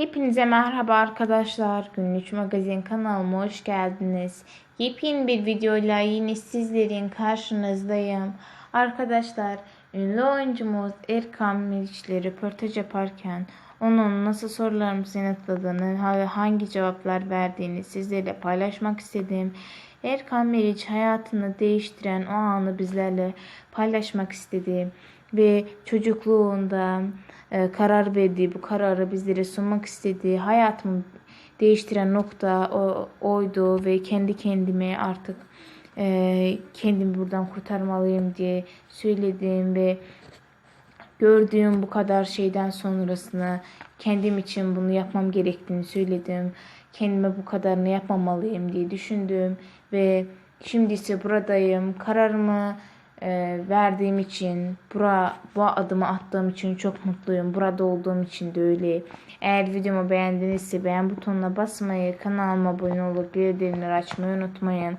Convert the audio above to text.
Hepinize merhaba arkadaşlar. Günlük Magazin kanalıma hoş geldiniz. Yepyeni bir videoyla yine sizlerin karşınızdayım. Arkadaşlar ünlü oyuncumuz Erkan Meriç'le röportaj yaparken onun nasıl sorularımızı yanıtladığını ve hangi cevaplar verdiğini sizlerle paylaşmak istedim. Erkan Meriç hayatını değiştiren o anı bizlerle paylaşmak istedi ve çocukluğunda e, karar verdiği bu kararı bizlere sunmak istediği hayatımı değiştiren nokta o, oydu ve kendi kendime artık e, kendimi buradan kurtarmalıyım diye söyledim ve gördüğüm bu kadar şeyden sonrasını kendim için bunu yapmam gerektiğini söyledim. Kendime bu kadarını yapmamalıyım diye düşündüm ve şimdi ise buradayım. Kararımı e, verdiğim için, bura, bu adımı attığım için çok mutluyum. Burada olduğum için de öyle. Eğer videomu beğendinizse beğen butonuna basmayı, kanalıma abone olup bildirimleri açmayı unutmayın.